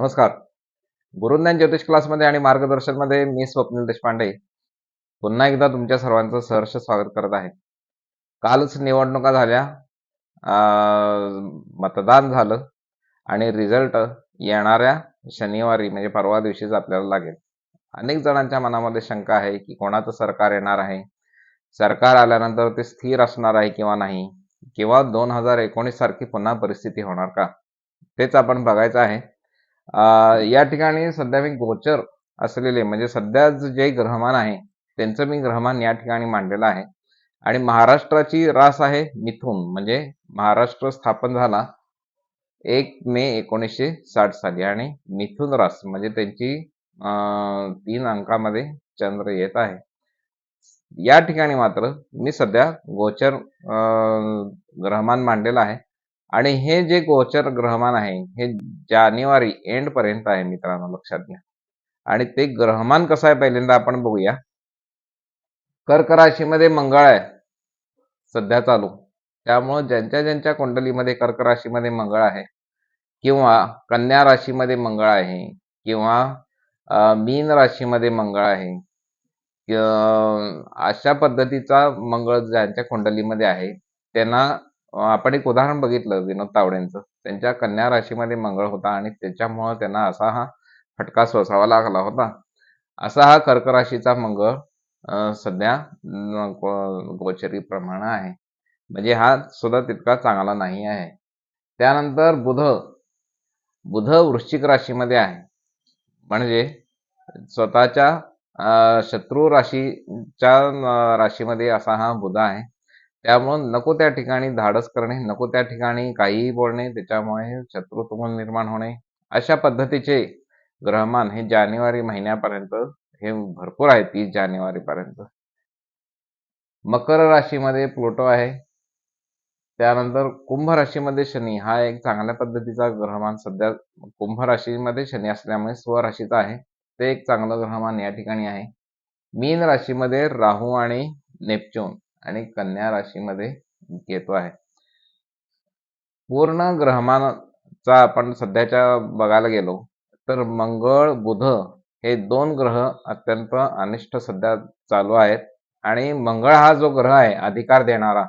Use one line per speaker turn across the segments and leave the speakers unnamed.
नमस्कार. गुरुज्ञान ज्योतिष क्लासमध्ये आणि मार्गदर्शनमध्ये मी स्वप्नील देशपांडे. पुन्हा एकदा तुमच्या सर्वांचं सहर्ष स्वागत करत आहे. कालच निवडणुका झाल्या. मतदान झालं आणि रिझल्ट येणाऱ्या शनिवारी म्हणजे परवा दिवशीच आपल्याला लागेल. अनेक जणांच्या मनामध्ये शंका आहे की कोणाचं सरकार येणार आहे? सरकार आल्यानंतर ते स्थिर असणार आहे किंवा नाही? किंवा दोन हजार एकोणीस सारखी पुन्हा परिस्थिती होणार का? तेच आपण बघायचं आहे. या ठिकाणी सध्या मी गोचर असलेले म्हणजे सध्या जे ग्रहमान आहे त्यांचं मी ग्रहमान या ठिकाणी मांडलेलं आहे. आणि महाराष्ट्राची रास आहे मिथून म्हणजे महाराष्ट्र स्थापन झाला एक मे एकोणीसशे साठ साली. आणि मिथुन रास म्हणजे त्यांची तीन अंकामध्ये चंद्र येत आहे. या ठिकाणी मात्र मी सध्या गोचर ग्रहमान मांडलेलं आहे. आणि हे जे गोचर ग्रहमान आहे हे जानेवारी एंड पर्यंत आहे मित्रांनो लक्षात घ्या. आणि ते ग्रहमान कसं आहे पहिल्यांदा आपण बघूया. कर्क राशीमध्ये मंगळ आहे. सध्या चालू. त्यामुळं ज्यांच्या ज्यांच्या कुंडलीमध्ये कर्क राशीमध्ये मंगळ आहे किंवा कन्या राशीमध्ये मंगळ आहे किंवा मीन राशीमध्ये मंगळ आहे अशा पद्धतीचा मंगळ ज्यांच्या कुंडलीमध्ये आहे त्यांना आपण एक उदाहरण बघितलं विनोद तावडेंचं. त्यांच्या कन्या राशीमध्ये मंगळ होता आणि त्याच्यामुळं त्यांना असा हा फटका सोसावा लागला होता. असा हा कर्क राशीचा मंगळ सध्या गोचरी प्रमाण आहे. म्हणजे हा सुद्धा तितका चांगला नाही आहे. त्यानंतर बुध. बुध वृश्चिक राशीमध्ये आहे. म्हणजे स्वतःच्या अं, शत्रू राशीच्या राशीमध्ये असा हा बुध आहे. त्यामुळं नको त्या ठिकाणी धाडस करणे नको त्या ठिकाणी काहीही बोलणे त्याच्यामुळे शत्रुत्व निर्माण होणे. अशा पद्धतीचे ग्रहमान हे जानेवारी महिन्यापर्यंत हे भरपूर आहे तीस जानेवारीपर्यंत. मकर राशीमध्ये प्लुटो आहे. त्यानंतर कुंभ राशीमध्ये शनी हा एक चांगल्या पद्धतीचा ग्रहमान सध्या कुंभ राशीमध्ये शनी असल्यामुळे स्वराशीचा आहे. ते एक चांगलं ग्रहमान या ठिकाणी आहे. मीन राशीमध्ये राहू आणि नेपच्यून आणि कन्या राशीमध्ये येतो आहे. पूर्ण ग्रहमानाचा आपण सध्याच्या बघायला गेलो तर मंगळ बुध हे दोन ग्रह अत्यंत अनिष्ट सध्या चालू आहेत. आणि मंगळ हा जो ग्रह आहे अधिकार देणारा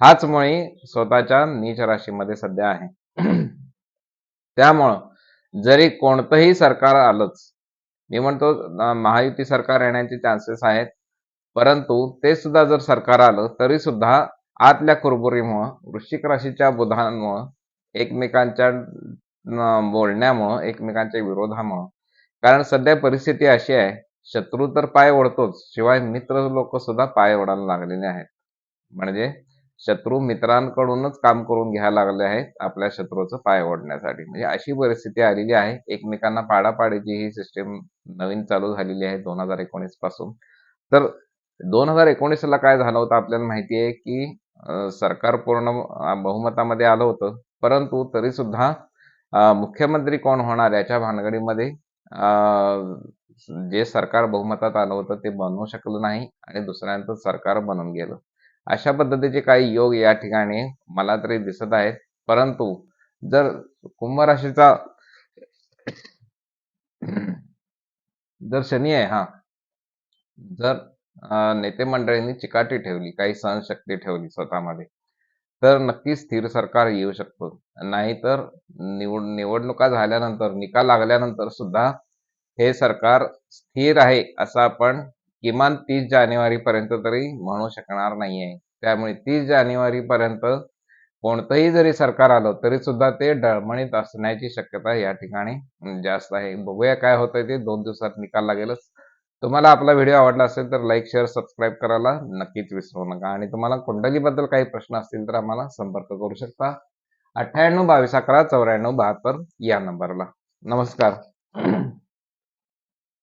हाच मुळे स्वतःच्या नीच राशीमध्ये सध्या आहे. त्यामुळं जरी कोणतंही सरकार आलंच मी म्हणतो महायुती सरकार येण्याचे चान्सेस आहेत. परंतु ते सुद्धा जर सरकार आलं तरी सुद्धा आतल्या कुरबुरीमुळं वृश्चिक राशीच्या बुधांमुळं एकमेकांच्या बोलण्यामुळं एकमेकांच्या विरोधामुळं कारण सध्या परिस्थिती अशी आहे शत्रू तर पाय ओढतोच शिवाय मित्र लोक सुद्धा पाय ओढायला लागलेले आहेत. म्हणजे शत्रू मित्रांकडूनच काम करून घ्यायला लागले आहेत आपल्या शत्रूचं पाय ओढण्यासाठी. म्हणजे अशी परिस्थिती आलेली आहे एकमेकांना पाडापाडीची ही सिस्टीम नवीन चालू झालेली आहे दोन हजार एकोणीसपासून. तर दोन हजार एकोणीसला काय झालं होतं आपल्याला माहिती आहे की सरकार पूर्ण बहुमतामध्ये आलं होतं. परंतु तरी सुद्धा मुख्यमंत्री कोण होणार याच्या भानगडीमध्ये जे सरकार बहुमतात आलं होतं ते बनवू शकलं नाही आणि दुसऱ्यांचं सरकार बनून गेलं. अशा पद्धतीचे काही योग या ठिकाणी मला तरी दिसत आहेत. परंतु जर कुंभ राशीचा जर शनी आहे हा जर नेते मंडळींनी चिकाटी ठेवली काही सहनशक्ती ठेवली स्वतःमध्ये. तर नक्की स्थिर सरकार येऊ शकतो. नाहीतर निवड निवडणुका झाल्यानंतर निकाल लागल्यानंतर सुद्धा हे सरकार स्थिर आहे असं आपण किमान तीस जानेवारी पर्यंत तरी म्हणू शकणार नाहीये. त्यामुळे तीस जानेवारी पर्यंत कोणतंही जरी सरकार आलं तरी सुद्धा ते डळमणीत असण्याची शक्यता या ठिकाणी जास्त आहे. बघूया काय होतंय ते. दोन दिवसात निकाल लागेलच. तुम्हाला आपला व्हिडिओ आवडला असेल तर लाईक शेअर सबस्क्राईब करायला नक्कीच विसरू नका. आणि तुम्हाला कुंडलीबद्दल काही प्रश्न असतील तर आम्हाला संपर्क करू शकता. अठ्ठ्याण्णव बावीस अकरा चौऱ्याण्णव बहात्तर या नंबरला नमस्कार.